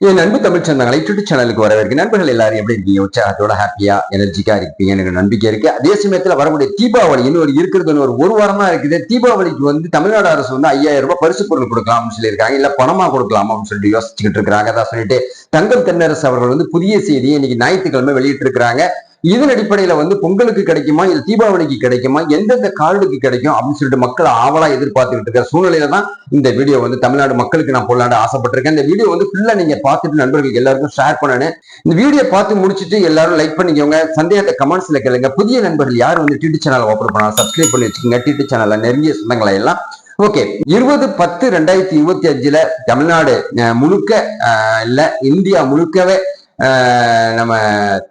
என் அன்பு தமிழ் சொந்தங்களை யூடியூப் சேனலுக்கு வரவேற்கு நண்பர்கள் எல்லாரும் எப்படி இருக்கீங்க? உற்சாகத்தோட ஹாப்பியா எனர்ஜிக்கா இருப்பீங்க எனக்கு நம்பிக்கை இருக்கு. அதே சமயத்துல வரக்கூடிய தீபாவளி இன்னொரு இருக்கிறது ஒரு ஒரு வாரமா இருக்குது. தீபாவளிக்கு வந்து தமிழ்நாடு அரசு வந்து ஐயாயிரம் ரூபாய் பரிசு பொருள் கொடுக்கலாம்னு சொல்லியிருக்காங்க. இல்ல பணமா கொடுக்கலாமா அப்படின்னு சொல்லிட்டு யோசிச்சுக்கிட்டு இருக்காங்க அதான் சொல்லிட்டு தங்கம் தென்னரசு அவர்கள் வந்து புதிய செய்தியை இன்னைக்கு ஞாயிற்றுக்கிழமை வெளியிட்டு இருக்கிறாங்க இதன் அடிப்படையில வந்து பொங்கலுக்கு கிடைக்குமா இல்ல தீபாவளிக்கு கிடைக்குமா எந்தெந்த கார்டுக்கு கிடைக்கும் அப்படின்னு சொல்லிட்டு மக்கள் ஆவலா எதிர்பார்த்துக்கிட்டு இருக்கிற சூழ்நிலையில தான் இந்த வீடியோ வந்து தமிழ்நாடு மக்களுக்கு நான் போடலான்னு ஆசைப்பட்டிருக்கேன். இந்த வீடியோ வந்து ஃபுல்லா நீங்க பார்த்துட்டு நண்பர்களுக்கு எல்லாருக்கும் ஷேர் பண்ணணும் இந்த வீடியோ பார்த்து முடிச்சுட்டு எல்லாரும் லைக் பண்ணிக்கோங்க. சந்தேகத்தை கமெண்ட்ஸ்ல கேளுங்க. புதிய நண்பர்கள் யார் வந்து டிடி சேனல் ஓப்பன் பண்ணாலும் சப்ஸ்கிரைப் பண்ணி வச்சுக்கோங்க. டிடி சேனல்ல நெருங்கிய சொந்தங்களை எல்லாம். ஓகே இருபது பத்து ரெண்டாயிரத்தி இருபத்தி அஞ்சுல தமிழ்நாடு அஹ், முழுக்க இல்ல இந்தியா முழுக்கவே நம்ம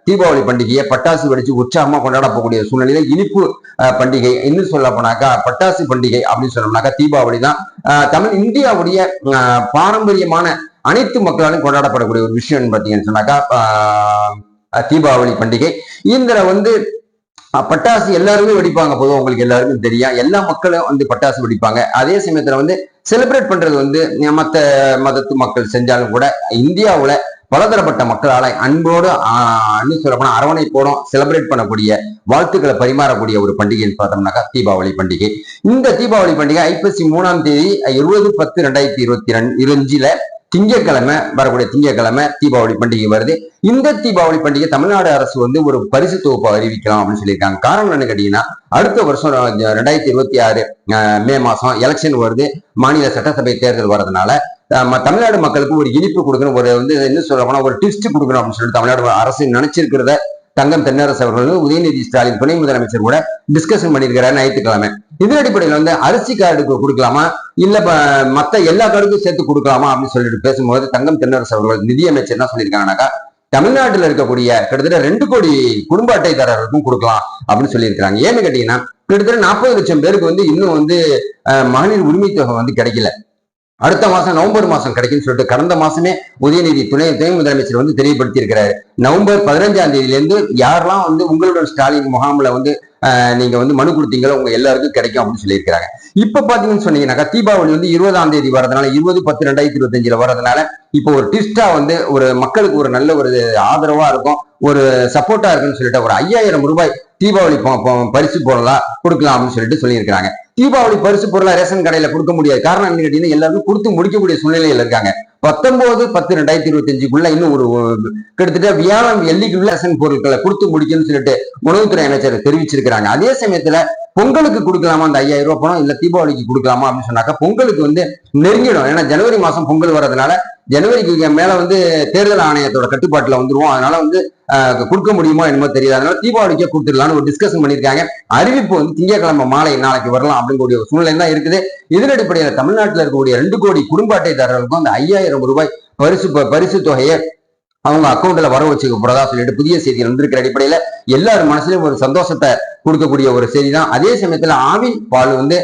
தீபாவளி பண்டிகையை பட்டாசு வெடிச்சு உற்சாகமாக கொண்டாட போகக்கூடிய சூழ்நிலையில இனிப்பு பண்டிகை. இன்னும் சொல்ல போனாக்கா பட்டாசு பண்டிகை அப்படின்னு சொன்னோம்னாக்கா தீபாவளி தான். தமிழ் இந்தியாவுடைய பாரம்பரியமான அனைத்து மக்களாலும் கொண்டாடப்படக்கூடிய ஒரு விஷயம் பார்த்தீங்கன்னு சொன்னாக்கா தீபாவளி பண்டிகை. இதுல வந்து பட்டாசு எல்லாருமே வெடிப்பாங்க. பொதுவாக உங்களுக்கு எல்லாருக்கும் தெரியும். எல்லா மக்களும் வந்து பட்டாசு வெடிப்பாங்க. அதே சமயத்துல வந்து செலிப்ரேட் பண்றது வந்து மற்ற மதத்து மக்கள் செஞ்சாலும் கூட இந்தியாவுல பலதரப்பட்ட மக்களால அன்போடு அன்னு சொல்லப்போனா அரவணைப்போடும் செலிப்ரேட் பண்ணக்கூடிய வாழ்த்துக்களை பரிமாறக்கூடிய ஒரு பண்டிகைன்னு பார்த்தோம்னாக்கா தீபாவளி பண்டிகை. இந்த தீபாவளி பண்டிகை ஐப்பசி மூணாம் தேதி இருபது பத்து ரெண்டாயிரத்தி இருபத்தி ரெண்டு இருபஞ்சில திங்கட்கிழமை வரக்கூடிய திங்கட்கிழமை தீபாவளி பண்டிகை வருது. இந்த தீபாவளி பண்டிகை தமிழ்நாடு அரசு வந்து ஒரு பரிசு தொகுப்பு அறிவிக்கலாம் அப்படின்னு சொல்லியிருக்காங்க. காரணம் என்னன்னு கேட்டீங்கன்னா அடுத்த வருஷம் ரெண்டாயிரத்தி இருபத்தி ஆறு மே மாசம் எலெக்ஷன் வருது. மாநில சட்டசபை தேர்தல் வர்றதுனால தமிழ்நாடு மக்களுக்கு ஒரு இனிப்பு கொடுக்கணும் ஒரு வந்து என்ன சொல்ல போனா ஒரு டிஸ்ட் கொடுக்கணும் அப்படின்னு சொல்லிட்டு தமிழ்நாடு அரசு நினைச்சிருக்கிறத தங்கம் தென்னரசு அவர்கள் உதயநிதி ஸ்டாலின் துணை முதலமைச்சர் கூட டிஸ்கஷன் பண்ணியிருக்கிறார் ஞாயிற்றுக்கிழமை. இதன் அடிப்படையில் வந்து அரிசி கார்டுக்கு கொடுக்கலாமா? இல்ல மத்த எல்லா கார்டுக்கும் சேர்த்து கொடுக்கலாமா? அப்படின்னு சொல்லிட்டு பேசும்போது தங்கம் தென்னரசு அவர்கள் நிதியமைச்சர் என்ன சொல்லியிருக்காங்கனாக்கா தமிழ்நாட்டில் இருக்கக்கூடிய கிட்டத்தட்ட ரெண்டு கோடி குடும்ப அட்டைதாரர்களுக்கும் கொடுக்கலாம் அப்படின்னு சொல்லியிருக்காங்க ஏன்னு கேட்டீங்கன்னா கிட்டத்தட்ட நாற்பது லட்சம் பேருக்கு வந்து இன்னும் வந்து மகளிர் உரிமை தொகை வந்து கிடைக்கல. அடுத்த மாசம் நவம்பர் மாசம் கிடைக்கும்னு சொல்லிட்டு கடந்த மாசமே உதயநிதி துணை துணை முதலமைச்சர் வந்து தெரியப்படுத்தி இருக்கிறாரு நவம்பர் பதினஞ்சாம் தேதியிலேருந்து யாரெல்லாம் வந்து உங்களுடன் ஸ்டாலின் முகாமில் வந்து நீங்க வந்து மனு கொடுத்தீங்களோ உங்க எல்லாருக்கும் கிடைக்கும் அப்படின்னு சொல்லியிருக்காங்க இப்ப பாத்தீங்கன்னு சொன்னீங்கன்னாக்கா தீபாவளி வந்து இருபதாம் தேதி வரதுனால இருபது பத்து ரெண்டாயிரத்தி இருபத்தஞ்சுல வரதுனால இப்போ ஒரு டிஸ்டா வந்து ஒரு மக்களுக்கு ஒரு நல்ல ஒரு ஆதரவா இருக்கும் ஒரு சப்போர்ட்டா இருக்குன்னு சொல்லிட்டு ஒரு ஐயாயிரம் ரூபாய் தீபாவளி பரிசு போனதா கொடுக்கலாம் அப்படின்னு சொல்லிட்டு சொல்லியிருக்கிறாங்க. தீபாவளி பரிசு பொருளா ரேஷன் கடையில கொடுக்க முடியாது. காரணம் என்ன கேட்டீங்கன்னா எல்லாருமே கொடுத்து முடிக்கக்கூடிய சூழ்நிலையில இருக்காங்க. பத்தொன்பது பத்து ரெண்டாயிரத்தி இருபத்தி அஞ்சுக்குள்ள இன்னும் ஒரு கிட்டத்தட்ட வியாழன் வெள்ளிக்குள்ள ரேஷன் பொருட்களை கொடுத்து முடிக்கும்னு சொல்லிட்டு உணவுத்துறை அமைச்சர் தெரிவிச்சிருக்கிறாங்க. அதே சமயத்துல பொங்கலுக்கு கொடுக்கலாமா? அந்த ஐயாயிரம் ரூபாய் பணம் இல்ல தீபாவளிக்கு கொடுக்கலாமா? அப்படின்னு சொன்னாக்கா பொங்கலுக்கு வந்து நெருங்கிடும். ஏன்னா ஜனவரி மாசம் பொங்கல் வர்றதுனால ஜனவரிக்கு மேல வந்து தேர்தல் ஆணையத்தோட கட்டுப்பாட்டுல வந்துருவோம். அதனால வந்து ஆஹ், கொடுக்க முடியுமோ என்னமோ தெரியாது. அதனால தீபாவளிக்கே கொடுத்துடலாம்னு ஒரு டிஸ்கஷன் பண்ணியிருக்காங்க. அறிவிப்பு வந்து திங்கட்கிழமை மாலை நாளைக்கு வரலாம் அப்படிங்கக்கூடிய ஒரு சூழ்நிலை தான் இருக்குது. இதன் அடிப்படையில் தமிழ்நாட்டில் இருக்கக்கூடிய ரெண்டு கோடி குடும்ப அட்டைதாரர்களுக்கும் அந்த ஐயாயிரம் ரூபாய் பரிசு பரிசு தொகையை அவங்க அக்கௌண்ட்ல வர வச்சுக்க போறதா சொல்லிட்டு புதிய செய்திகள் வந்திருக்கிற அடிப்படையில எல்லாரும் மனசுலயும் ஒரு சந்தோஷத்தை கொடுக்கக்கூடிய ஒரு செய்தி தான் அதே சமயத்துல ஆவின் பால் வந்து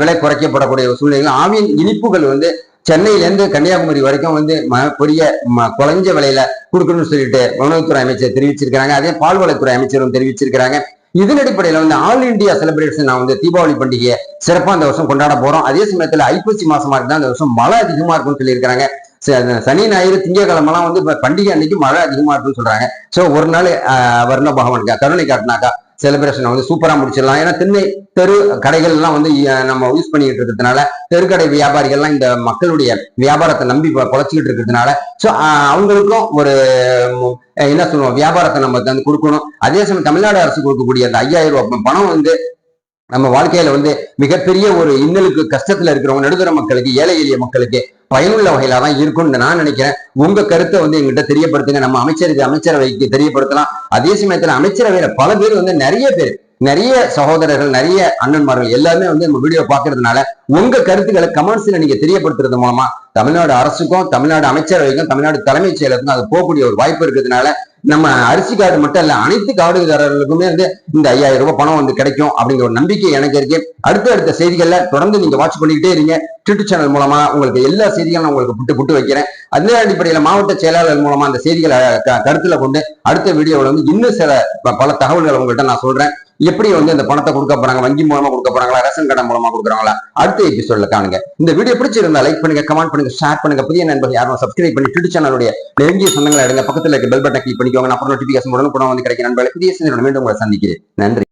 விலை குறைக்கப்படக்கூடிய ஒரு சூழ்நிலை ஆவின் இனிப்புகள் வந்து சென்னையிலேருந்து கன்னியாகுமரி வரைக்கும் வந்து பெரிய குறைஞ்ச விலையில கொடுக்கணும்னு சொல்லிட்டு உணவுத்துறை அமைச்சர் தெரிவிச்சிருக்கிறாங்க. அதே பால்வளத்துறை அமைச்சரும் தெரிவிச்சிருக்கிறாங்க. இதன் அடிப்படையில் வந்து ஆல் இந்தியா செலிப்ரேஷன் நான் வந்து தீபாவளி பண்டிகையை சிறப்பா இந்த வருஷம் கொண்டாட போறோம். அதே சமயத்துல ஐப்பசி மாசமா இருந்தால் இந்த வருஷம் மழை அதிகமா இருக்கும்னு சொல்லியிருக்காங்க சனி ஞாயிறு திங்கக்கிழமெல்லாம் வந்து பண்டிகை அன்னைக்கு மழை அதிகமா இருக்கும்னு சொல்றாங்க. சோ ஒரு நாள் ஆஹ், வர்ண பகவான் கருணை காட்டினாக்கா செலிப்ரேஷனை வந்து சூப்பராக முடிச்சிடலாம். ஏன்னா திண்ணை தெரு கடைகள் எல்லாம் வந்து நம்ம யூஸ் பண்ணிக்கிட்டு இருக்கிறதுனால தெருக்கடை வியாபாரிகள்லாம் இந்த மக்களுடைய வியாபாரத்தை நம்பி பொ- இருக்கிறதுனால ஸோ அவங்களுக்கும் ஒரு என்ன சொல்லுவோம் வியாபாரத்தை நம்ம வந்து கொடுக்கணும். அதே சமயம் தமிழ்நாடு அரசு கொடுக்கக்கூடிய அந்த ஐயாயிரம் ரூபாய் பணம் வந்து நம்ம வாழ்க்கையில வந்து மிகப்பெரிய ஒரு இன்னலுக்கு கஷ்டத்துல இருக்கிறவங்க நடுத்தர மக்களுக்கு ஏழை எளிய மக்களுக்கு பயனுள்ள வகையில தான் இருக்கும்னு நான் நினைக்கிறேன். உங்க கருத்தை வந்து எங்கிட்ட தெரியப்படுத்துங்க. நம்ம அமைச்சருக்கு அமைச்சரவைக்கு தெரியப்படுத்தலாம். அதே சமயத்துல அமைச்சரவையில பல பேர் வந்து நிறைய பேர் நிறைய சகோதரர்கள் நிறைய அண்ணன்மார்கள் எல்லாருமே வந்து நம்ம வீடியோ பாக்குறதுனால உங்க கருத்துக்களை கமெண்ட்ஸ்ல நீங்க தெரியப்படுத்துறது மூலமா தமிழ்நாடு அரசுக்கும் தமிழ்நாடு அமைச்சரவைக்கும் தமிழ்நாடு தலைமைச் செயலருக்கும் அது போகக்கூடிய ஒரு வாய்ப்பு இருக்கிறதுனால நம்ம அரிசி கார்டு மட்டும் இல்ல அனைத்து கார்டுதாரர்களுக்குமே வந்து இந்த ஐயாயிரம் ரூபாய் பணம் வந்து கிடைக்கும் அப்படிங்கிற ஒரு நம்பிக்கை எனக்கு இருக்கு. அடுத்த அடுத்த செய்திகள்ல தொடர்ந்து நீங்க வாட்ச் பண்ணிக்கிட்டே இருங்க. ட்விட்டர் சேனல் மூலமா உங்களுக்கு எல்லா செய்திகளும் நான் உங்களுக்கு புட்டு புட்டு வைக்கிறேன். அதே அடிப்படையில மாவட்ட செயலாளர் மூலமா அந்த செய்திகளை க- கருத்துல கொண்டு அடுத்த வீடியோவில் வந்து இன்னும் சில ப- பல தகவல்களை உங்கள்கிட்ட நான் சொல்றேன். எப்படி வந்து இந்த பணத்தை கொடுக்க போறாங்க? வங்கி மூலமா கொடுக்க போறாங்களா? ரேஷன் கடை மூலமா கொடுக்குறாங்களா? அடுத்த எபிசோட்ல காணுங்க. இந்த வீடியோ பிடிச்சிருந்தா லைக் பண்ணுங்க கமெண்ட் பண்ணுங்க ஷேர் பண்ணுங்க. புதிய நண்பர்கள் யாரும் சப்ஸ்கிரைப் பண்ணி ட்விட்டர் சேனலுடைய நெருங்கிய சொந்தங்களை எடுங்க பக்கத்துல இருக்க பெல் பட்டன் கிளிக் பண்ணிக்கோங்க. நான் அப்புறம் நோட்டிபிகேஷன் உடனே கூட வந்து கிடைக்கிற நண்பர்களை புதிய சிந்தனை மீண்டும் உங்களை சந்திக்கிறேன். நன்றி.